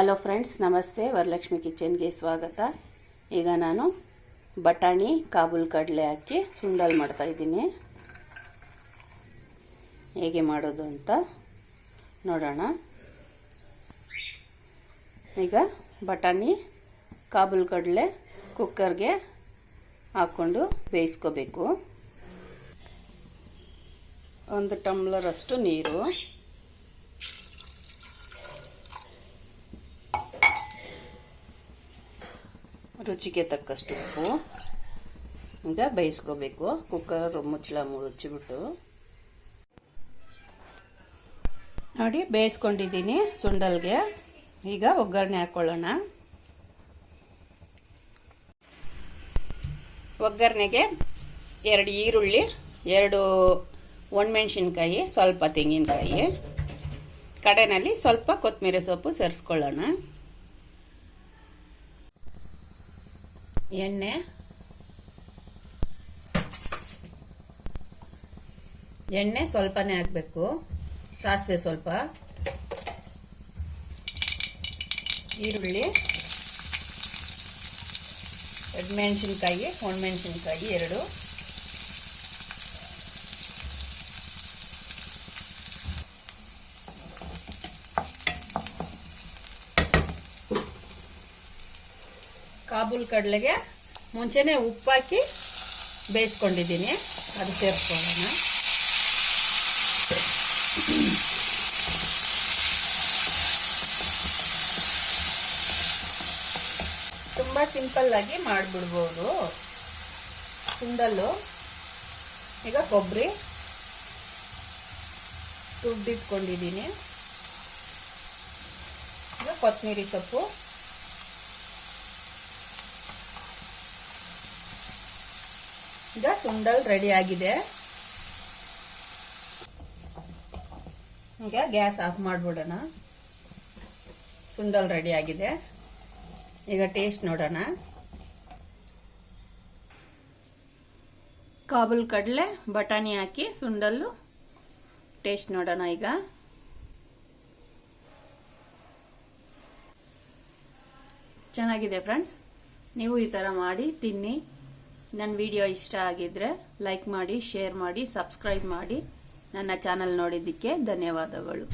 Hello friends ನಮಸ್ತೆ. ವರಲಕ್ಷ್ಮಿ ಕಿಚನ್ಗೆ ಸ್ವಾಗತ. ಈಗ ನಾನು ಬಟಾಣಿ ಕಾಬೂಲ್ ಕಡಲೆ ಹಾಕಿ ಸುಂಡಲ್ ಮಾಡ್ತಾ ಇದ್ದೀನಿ. ಹೇಗೆ ಮಾಡೋದು ಅಂತ ನೋಡೋಣ. ಈಗ ಬಟಾಣಿ ಕಾಬೂಲ್ ಕಡಲೆ ಕುಕ್ಕರ್ಗೆ ಹಾಕ್ಕೊಂಡು ಬೇಯಿಸ್ಕೋಬೇಕು. ಒಂದು ಟಮ್ಲರಷ್ಟು ನೀರು. ರುಚಿಗೆ ತಕ್ಕಷ್ಟು ಉಪ್ಪು. ಈಗ ಬೇಯಿಸ್ಕೋಬೇಕು. ಕುಕ್ಕರ್ ಮುಚ್ಚಳ ಮುಚ್ಚಿಬಿಟ್ಟು. ನೋಡಿ, ಬೇಯಿಸ್ಕೊಂಡಿದ್ದೀನಿ ಸುಂಡಲ್ಗೆ. ಈಗ ಒಗ್ಗರಣೆ ಹಾಕ್ಕೊಳ್ಳೋಣ ಒಗ್ಗರಣೆಗೆ ಎರಡು ಈರುಳ್ಳಿ, ಎರಡು ಒಣಮೆಣ್ಸಿನ್ಕಾಯಿ, ಸ್ವಲ್ಪ ತೆಂಗಿನಕಾಯಿ. ಕಡೆಯಲ್ಲಿ ಸ್ವಲ್ಪ ಕೊತ್ತಂಬರಿ ಸೊಪ್ಪು ಸೇರಿಸ್ಕೊಳ್ಳೋಣ. ಎಣ್ಣೆ. ಎಣ್ಣೆ ಸ್ವಲ್ಪನೇ ಹಾಕಬೇಕು. ಸಾಸಿವೆ ಸ್ವಲ್ಪ. ಈರುಳ್ಳಿ. ಮೆಣಸಿನ್ಕಾಯಿ ಒಣಮೆಣಸಿನ್ಕಾಯಿ ಎರಡು. ಕಾಬೂಲ್ ಕಡಲೆಗೆ ಮುಂಚೆನೆ ಉಪ್ಪಾಕಿ ಬೇಯಿಸ್ಕೊಂಡಿದ್ದೀನಿ. ಅದು ಸೇರಿಸ್ಕೊಳ್ಳೋಣ ತುಂಬ ಸಿಂಪಲ್ಲಾಗಿ ಮಾಡಿಬಿಡ್ಬೋದು. ಸುಂಡಲ್ಲು ಈಗ ಕೊಬ್ಬರಿ. ತುಡ್ಡಿಟ್ಕೊಂಡಿದ್ದೀನಿ ಈಗ ಕೊತ್ತಂಬರಿ ಸೊಪ್ಪು. ಈಗ ಸುಂಡಲ್ ರೆಡಿ ಆಗಿದೆ. ಈಗ ಗ್ಯಾಸ್ ಆಫ್ ಮಾಡಿಬಿಡೋಣ. ಸುಂಡಲ್ ರೆಡಿ ಆಗಿದೆ. ಈಗ ಟೇಸ್ಟ್ ನೋಡೋಣ. ಕಾಬುಲ್ ಕಡಲೆ, ಬಟಾಣಿ ಹಾಕಿ ಸುಂಡಲ್ಲು. ಟೇಸ್ಟ್ ನೋಡೋಣ ಈಗ. ಚೆನ್ನಾಗಿದೆ ಫ್ರೆಂಡ್ಸ್ ನೀವು ಈ ಥರ ಮಾಡಿ, ತಿನ್ನಿ. ನನ್ನ ವಿಡಿಯೋ ಇಷ್ಟ ಆಗಿದ್ರೆ ಲೈಕ್ ಮಾಡಿ ಶೇರ್ ಮಾಡಿ ಸಬ್ಸ್ಕ್ರೈಬ್ ಮಾಡಿ ನನ್ನ ಚಾನಲ್ ನೋಡಿದ್ದಕ್ಕೆ ಧನ್ಯವಾದಗಳು.